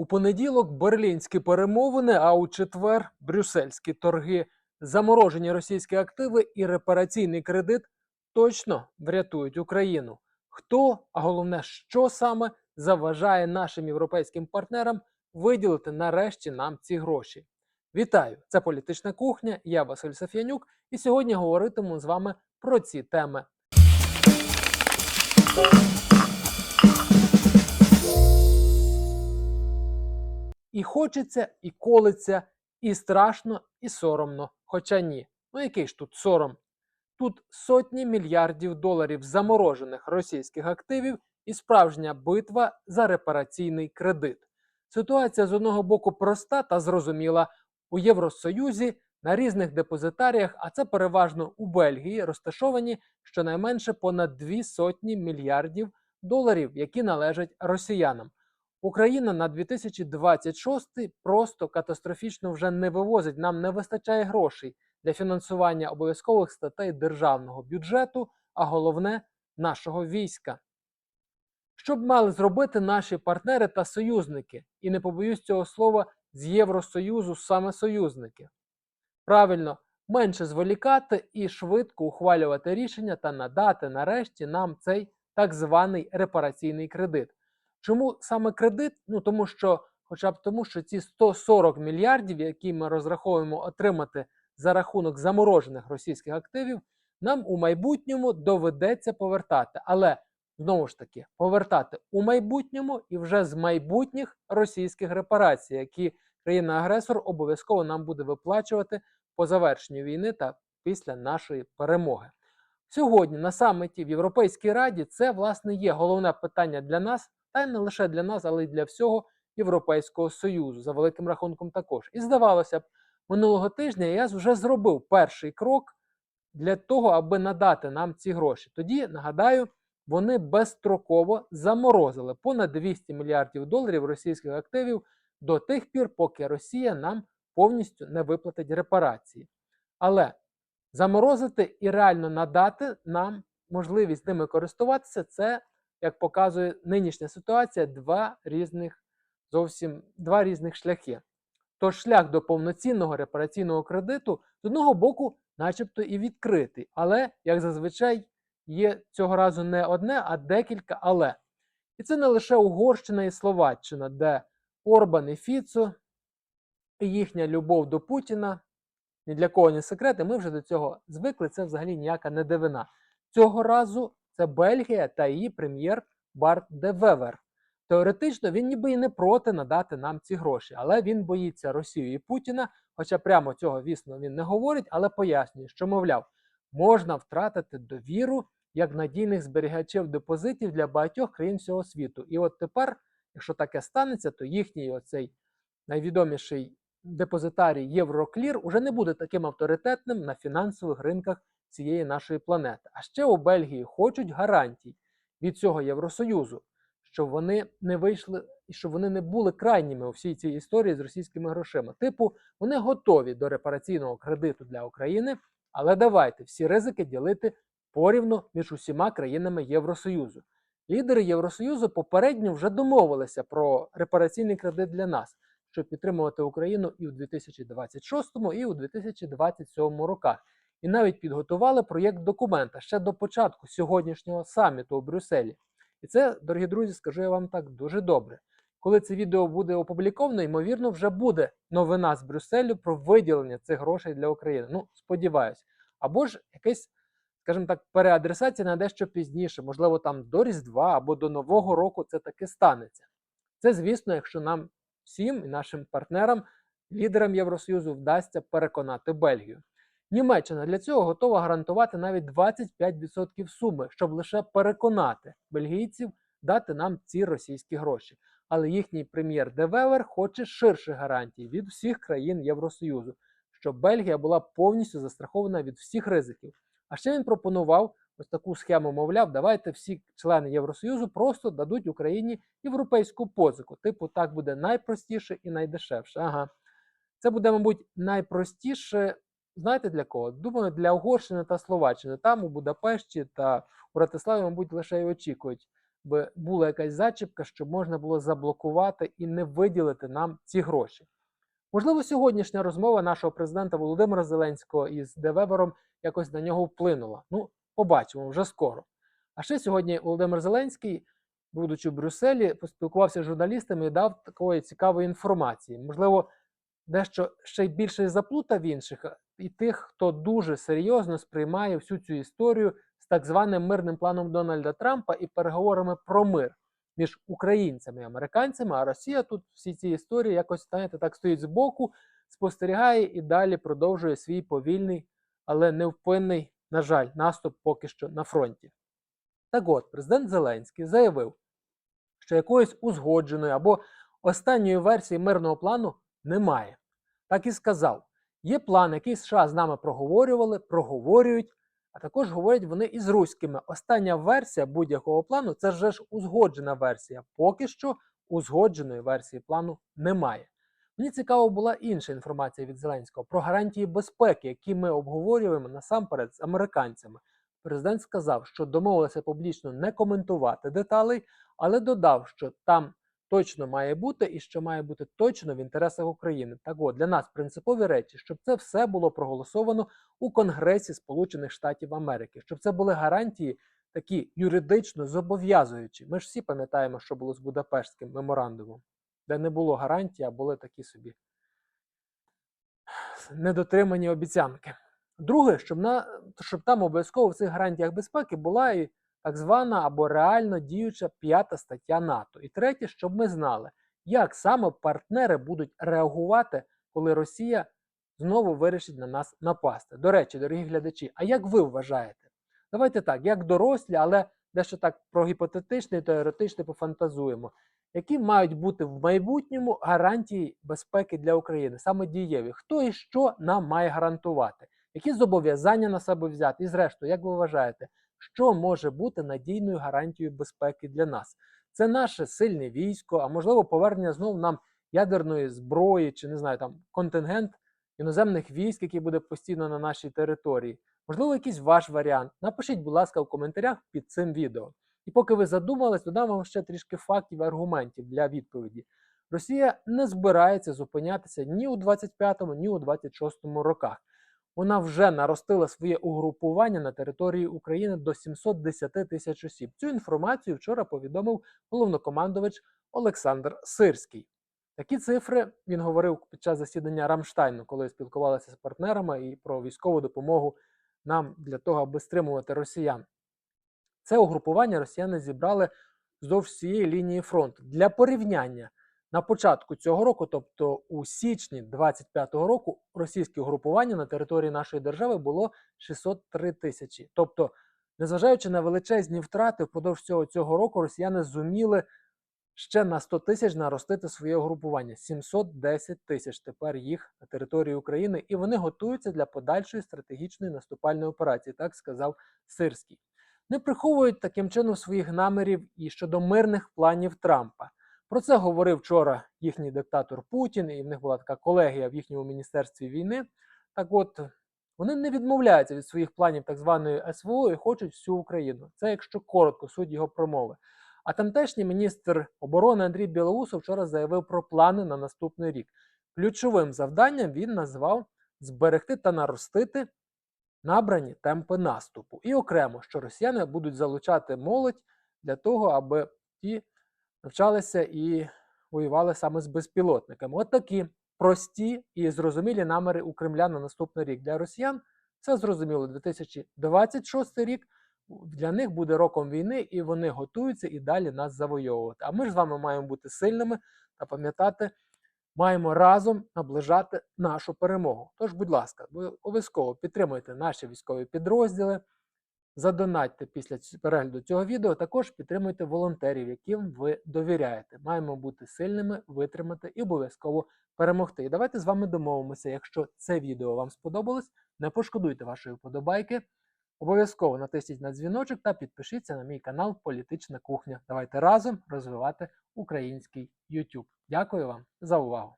У понеділок берлінські перемовини, а у четвер брюссельські торги. Заморожені російські активи і репараційний кредит точно врятують Україну. Хто, а головне, що саме заважає нашим європейським партнерам виділити нарешті нам ці гроші? Вітаю! Це політична кухня. Я Василь Саф'янюк, і сьогодні говоритиму з вами про ці теми. І хочеться, і колиться, і страшно, і соромно. Хоча ні. Ну який ж тут сором? Тут сотні мільярдів доларів заморожених російських активів і справжня битва за репараційний кредит. Ситуація з одного боку проста та зрозуміла у Євросоюзі на різних депозитаріях, а це переважно у Бельгії, розташовані щонайменше понад дві сотні мільярдів доларів, які належать росіянам. Україна на 2026 просто катастрофічно вже не вивозить. Нам не вистачає грошей для фінансування обов'язкових статей державного бюджету, а головне нашого війська. Що б мали зробити наші партнери та союзники, і не побоюсь цього слова з Євросоюзу саме союзники? Правильно, менше зволікати і швидко ухвалювати рішення та надати нарешті нам цей так званий репараційний кредит. Чому саме кредит? Ну тому що, хоча б тому, що ці 140 мільярдів, які ми розраховуємо отримати за рахунок заморожених російських активів, нам у майбутньому доведеться повертати. Але знову ж таки повертати у майбутньому і вже з майбутніх російських репарацій, які країна-агресор обов'язково нам буде виплачувати по завершенню війни та після нашої перемоги. Сьогодні на саміті в Європейській Раді це власне є головне питання для нас, та й не лише для нас, але й для всього Європейського Союзу, за великим рахунком також. І здавалося б, минулого тижня я вже зробив перший крок для того, аби надати нам ці гроші. Тоді нагадаю, вони безстроково заморозили понад 200 мільярдів доларів російських активів до тих пір, поки Росія нам повністю не виплатить репарації. Але заморозити і реально надати нам можливість ними користуватися це, як показує нинішня ситуація, два різних зовсім два різних шляхи. Тож шлях до повноцінного репараційного кредиту з одного боку, начебто, і відкритий, але, як зазвичай, є цього разу не одне, а декілька але. І це не лише Угорщина і Словаччина, де Орбан і Фіцо, і їхня любов до Путіна ні для кого не секрет, і ми вже до цього звикли. Це взагалі ніяка не дивина. Цього разу це Бельгія та її прем'єр Барт де Вевер. Теоретично він ніби і не проти надати нам ці гроші, але він боїться Росію і Путіна. Хоча прямо цього, звісно, він не говорить, але пояснює, що, мовляв, можна втратити довіру як надійних зберігачів депозитів для багатьох країн всього світу. І от тепер, якщо таке станеться, то їхній оцей найвідоміший депозитарій Євроклір уже не буде таким авторитетним на фінансових ринках цієї нашої планети. А ще у Бельгії хочуть гарантій від цього Євросоюзу, щоб вони не вийшли і щоб вони не були крайніми у всій цій історії з російськими грошима. Типу, вони готові до репараційного кредиту для України, але давайте всі ризики ділити порівну між усіма країнами Євросоюзу. Лідери Євросоюзу попередньо вже домовилися про репараційний кредит для нас, щоб підтримувати Україну і у 2026, і у 2027 роках. І навіть підготували проєкт документа ще до початку сьогоднішнього саміту у Брюсселі. І це, дорогі друзі, скажу я вам так дуже добре. Коли це відео буде опубліковано, ймовірно, вже буде новина з Брюсселю про виділення цих грошей для України. Ну, сподіваюсь. Або ж якась, скажімо так, переадресація на дещо пізніше, можливо, там до Різдва або до Нового року це таки станеться. Це, звісно, якщо нам всім і нашим партнерам, лідерам Євросоюзу, вдасться переконати Бельгію. Німеччина для цього готова гарантувати навіть 25% суми, щоб лише переконати бельгійців дати нам ці російські гроші. Але їхній прем'єр Девевер хоче ширших гарантій від всіх країн Євросоюзу, щоб Бельгія була повністю застрахована від всіх ризиків. А ще він пропонував ось таку схему, мовляв, давайте всі члени Євросоюзу просто дадуть Україні європейську позику. Типу, так буде найпростіше і найдешевше. Ага. Це буде, мабуть, найпростіше. Знаєте для кого? Думаю, для Угорщини та Словаччини. Там у Будапешті та у Ратиславі, мабуть, лише й очікують би була якась зачіпка, щоб можна було заблокувати і не виділити нам ці гроші. Можливо, сьогоднішня розмова нашого президента Володимира Зеленського із Девебером якось на нього вплинула. Ну, побачимо вже скоро. А ще сьогодні Володимир Зеленський, будучи в Брюсселі, поспілкувався з журналістами і дав такої цікавої інформації. Можливо, дещо ще й більше заплутав інших і тих, хто дуже серйозно сприймає всю цю історію з так званим мирним планом Дональда Трампа і переговорами про мир між українцями і американцями. А Росія тут всі ці історії якось знаєте, так стоїть збоку, спостерігає і далі продовжує свій повільний, але невпинний, на жаль, наступ поки що на фронті. Так от, президент Зеленський заявив, що якоїсь узгодженої або останньої версії мирного плану немає. Так і сказав: є план, який США з нами проговорювали, проговорюють, а також говорять вони і з руськими. Остання версія будь-якого плану це вже ж узгоджена версія. Поки що узгодженої версії плану немає. Мені цікаво була інша інформація від Зеленського про гарантії безпеки, які ми обговорюємо насамперед з американцями. Президент сказав, що домовилися публічно не коментувати деталей, але додав, що там точно має бути і що має бути точно в інтересах України. Так от для нас принципові речі, щоб це все було проголосовано у Конгресі Сполучених Штатів Америки, щоб це були гарантії такі юридично зобов'язуючі. Ми ж всі пам'ятаємо, що було з Будапештським меморандумом, де не було гарантій, а були такі собі недотримані обіцянки. Друге, щоб на щоб там обов'язково в цих гарантіях безпеки була і так звана або реально діюча п'ята стаття НАТО. І третє, щоб ми знали, як саме партнери будуть реагувати, коли Росія знову вирішить на нас напасти. До речі, дорогі глядачі, а як ви вважаєте? Давайте так, як дорослі, але дещо так про гіпотетичне і теоретичне пофантазуємо. Які мають бути в майбутньому гарантії безпеки для України, саме дієві? Хто і що нам має гарантувати? Які зобов'язання на себе взяти? І зрештою, як ви вважаєте, що може бути надійною гарантією безпеки для нас? Це наше сильне військо, а можливо, повернення знову нам ядерної зброї, чи не знаю, там контингент іноземних військ, який буде постійно на нашій території. Можливо, якийсь ваш варіант. Напишіть, будь ласка, в коментарях під цим відео. І поки ви задумались, додам вам ще трішки фактів і аргументів для відповіді. Росія не збирається зупинятися ні у 25-му, ні у 26-му роках. Вона вже наростила своє угрупування на території України до 710 тисяч осіб. Цю інформацію вчора повідомив головнокомандувач Олександр Сирський. Такі цифри він говорив під час засідання Рамштайну, коли спілкувалися з партнерами і про військову допомогу нам для того, аби стримувати росіян. Це угрупування росіяни зібрали вздовж всієї лінії фронту. Для порівняння на початку цього року, тобто у січні 25-го року, російське угрупування на території нашої держави було 603 тисячі. Тобто, незважаючи на величезні втрати, впродовж цього цього року росіяни зуміли ще на 100 тисяч наростити своє угрупування. 710 тисяч тепер їх на території України, і вони готуються для подальшої стратегічної наступальної операції, так сказав Сирський. Не приховують таким чином своїх намірів і щодо мирних планів Трампа. Про це говорив вчора їхній диктатор Путін, і в них була така колегія в їхньому міністерстві війни. Так от вони не відмовляються від своїх планів так званої СВО і хочуть всю Україну. Це якщо коротко, суть його промови. А тамтешній міністр оборони Андрій Білоусов вчора заявив про плани на наступний рік. Ключовим завданням він назвав зберегти та наростити набрані темпи наступу. І окремо, що росіяни будуть залучати молодь для того, аби ті навчалися і воювали саме з безпілотниками. От такі прості і зрозумілі наміри у Кремля на наступний рік для росіян. Це зрозуміло 2026 рік. Для них буде роком війни, і вони готуються і далі нас завойовувати. А ми ж з вами маємо бути сильними та пам'ятати, маємо разом наближати нашу перемогу. Тож, будь ласка, обов'язково підтримуйте наші військові підрозділи, задонатьте після перегляду цього відео. Також підтримуйте волонтерів, яким ви довіряєте. Маємо бути сильними, витримати і обов'язково перемогти. І давайте з вами домовимося. Якщо це відео вам сподобалось, не пошкодуйте вашої вподобайки. Обов'язково натисніть на дзвіночок та підпишіться на мій канал Політична кухня. Давайте разом розвивати український YouTube. Дякую вам за увагу.